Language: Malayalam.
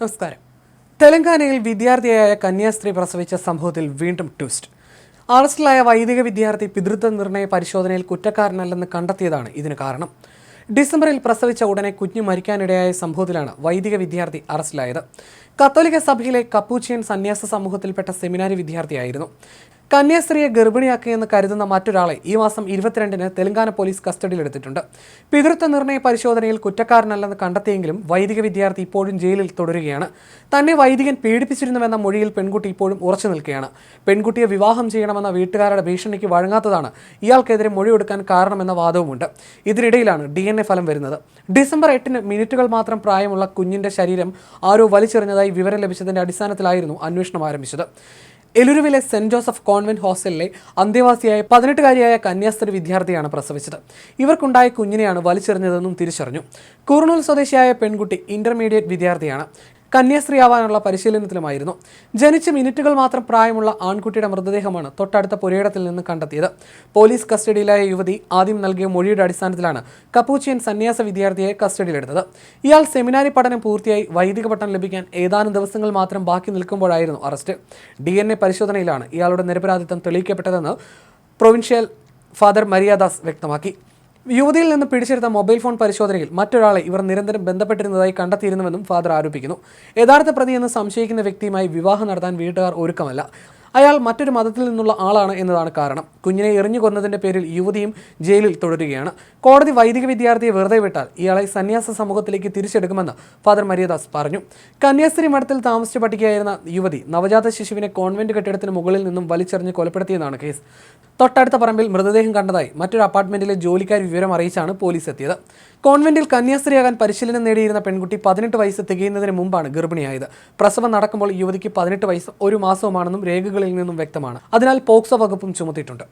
നമസ്കാരം. തെലങ്കാനയിൽ വിദ്യാർത്ഥിയായ കന്യാസ്ത്രീ പ്രസവിച്ച സംഭവത്തിൽ വീണ്ടും ട്വിസ്റ്റ്. അറസ്റ്റിലായ വൈദിക വിദ്യാർത്ഥി പിതൃത്വ നിർണയ പരിശോധനയിൽ കുറ്റക്കാരനല്ലെന്ന് കണ്ടെത്തിയതാണ് ഇതിന് കാരണം. ഡിസംബറിൽ പ്രസവിച്ച ഉടനെ കുഞ്ഞു മരിക്കാനിടയായ സംഭവത്തിലാണ് വൈദിക വിദ്യാർത്ഥി അറസ്റ്റിലായത്. കത്തോലിക്ക സഭയിലെ കപ്പൂച്ചിയൻ സന്യാസ സമൂഹത്തിൽപ്പെട്ട സെമിനാരി വിദ്യാർത്ഥിയായിരുന്നു. കന്യാസ്ത്രീയെ ഗർഭിണിയാക്കിയെന്ന് കരുതുന്ന മറ്റൊരാളെ ഈ മാസം ഇരുപത്തിരണ്ടിന് തെലങ്കാന പോലീസ് കസ്റ്റഡിയിലെടുത്തിട്ടുണ്ട്. പിതൃത്വ നിർണയ പരിശോധനയിൽ കുറ്റക്കാരനല്ലെന്ന് കണ്ടെത്തിയെങ്കിലും വൈദിക വിദ്യാർത്ഥി ഇപ്പോഴും ജയിലിൽ തുടരുകയാണ്. തന്നെ വൈദികൻ പീഡിപ്പിച്ചിരുന്നുവെന്ന മൊഴിയിൽ പെൺകുട്ടി ഇപ്പോഴും ഉറച്ചു നിൽക്കുകയാണ്. പെൺകുട്ടിയെ വിവാഹം ചെയ്യണമെന്ന വീട്ടുകാരുടെ ഭീഷണിക്ക് വഴങ്ങാത്തതാണ് ഇയാൾക്കെതിരെ മൊഴിയെടുക്കാൻ കാരണമെന്ന വാദവുമുണ്ട്. ഇതിനിടയിലാണ് ഡി ഫലം വരുന്നത്. ഡിസംബർ എട്ടിന് മിനിറ്റുകൾ മാത്രം പ്രായമുള്ള കുഞ്ഞിന്റെ ശരീരം ആരോ വലിച്ചെറിഞ്ഞതായി വിവരം ലഭിച്ചതിന്റെ അടിസ്ഥാനത്തിലായിരുന്നു അന്വേഷണം ആരംഭിച്ചത്. എലുരുവിലെ സെന്റ് ജോസഫ് കോൺവെന്റ് ഹോസ്റ്റലിലെ അന്തേവാസിയായ പതിനെട്ടുകാരിയായ കന്യാസ്ത്രീ വിദ്യാർത്ഥിയാണ് പ്രസവിച്ചത്. ഇവർക്കുണ്ടായ കുഞ്ഞിനെയാണ് വലിച്ചെറിഞ്ഞതെന്നും തിരിച്ചറിഞ്ഞു. കൂർണൂൽ സ്വദേശിയായ പെൺകുട്ടി ഇന്റർമീഡിയറ്റ് വിദ്യാർത്ഥിയാണ്. കന്യാസ്ത്രീയാവാനുള്ള പരിശീലനത്തിലുമായിരുന്നു. ജനിച്ച് മിനിറ്റുകൾ മാത്രം പ്രായമുള്ള ആൺകുട്ടിയുടെ മൃതദേഹമാണ് തൊട്ടടുത്ത പുരയിടത്തിൽ നിന്ന് കണ്ടെത്തിയത്. പോലീസ് കസ്റ്റഡിയിലായ യുവതി ആദ്യം നൽകിയ മൊഴിയുടെ അടിസ്ഥാനത്തിലാണ് കപ്പൂച്ചിയൻ സന്യാസ വിദ്യാർത്ഥിയെ കസ്റ്റഡിയിലെടുത്തത്. ഇയാൾ സെമിനാരി പഠനം പൂർത്തിയായി വൈദിക പട്ടം ലഭിക്കാൻ ഏതാനും ദിവസങ്ങൾ മാത്രം ബാക്കി നിൽക്കുമ്പോഴായിരുന്നു അറസ്റ്റ്. ഡി പരിശോധനയിലാണ് ഇയാളുടെ നിരപരാധിത്വം തെളിയിക്കപ്പെട്ടതെന്ന് പ്രൊവിൻഷ്യൽ ഫാദർ മരിയാദാസ് വ്യക്തമാക്കി. യുവതിയിൽ നിന്ന് പിടിച്ചെടുത്ത മൊബൈൽ ഫോൺ പരിശോധനയിൽ മറ്റൊരാളെ ഇവർ നിരന്തരം ബന്ധപ്പെട്ടിരുന്നതായി കണ്ടെത്തിയിരുന്നുവെന്നും ഫാദർ ആരോപിക്കുന്നു. യഥാർത്ഥ പ്രതി പ്രതിയെന്ന് സംശയിക്കുന്ന വ്യക്തിയുമായി വിവാഹം നടത്താൻ വീട്ടുകാർ ഒരുക്കമല്ല. അയാൾ മറ്റൊരു മതത്തിൽ നിന്നുള്ള ആളാണ് എന്നതാണ് കാരണം. കുഞ്ഞിനെ എറിഞ്ഞു കൊന്നതിന്റെ പേരിൽ യുവതിയും ജയിലിൽ തുടരുകയാണ്. കോടതി വൈദിക വിദ്യാർത്ഥിയെ വെറുതെ വിട്ടാൽ ഇയാളെ സന്യാസ സമൂഹത്തിലേക്ക് തിരിച്ചെടുക്കുമെന്ന് ഫാദർ മരിയദാസ് പറഞ്ഞു. കന്യാസ്ത്രീ മഠത്തിൽ താമസിച്ച് പഠിക്കുകയായിരുന്ന യുവതി നവജാത ശിശുവിനെ കോൺവെന്റ് കെട്ടിടത്തിന് മുകളിൽ നിന്നും വലിച്ചെറിഞ്ഞ് കൊലപ്പെടുത്തിയെന്നാണ് കേസ്. തൊട്ടടുത്ത പറമ്പിൽ മൃതദേഹം കണ്ടതായി മറ്റൊരു അപ്പാർട്ട്മെന്റിലെ ജോലിക്കാർ വിവരം അറിയിച്ചാണ് പോലീസ് എത്തിയത്. കോൺവെന്റിൽ കന്യാസ്ത്രീയാകാൻ പരിശീലനം നേടിയിരുന്ന പെൺകുട്ടി പതിനെട്ട് വയസ്സ് തികയുന്നതിന് മുമ്പാണ് ഗർഭിണിയായത്. പ്രസവം നടക്കുമ്പോൾ യുവതിക്ക് പതിനെട്ട് വയസ്സ് ഒരു മാസവുമാണെന്നും രേഖകളിൽ നിന്നും വ്യക്തമാണ്. അതിനാൽ പോക്സോ വകുപ്പും ചുമത്തിയിട്ടുണ്ട്.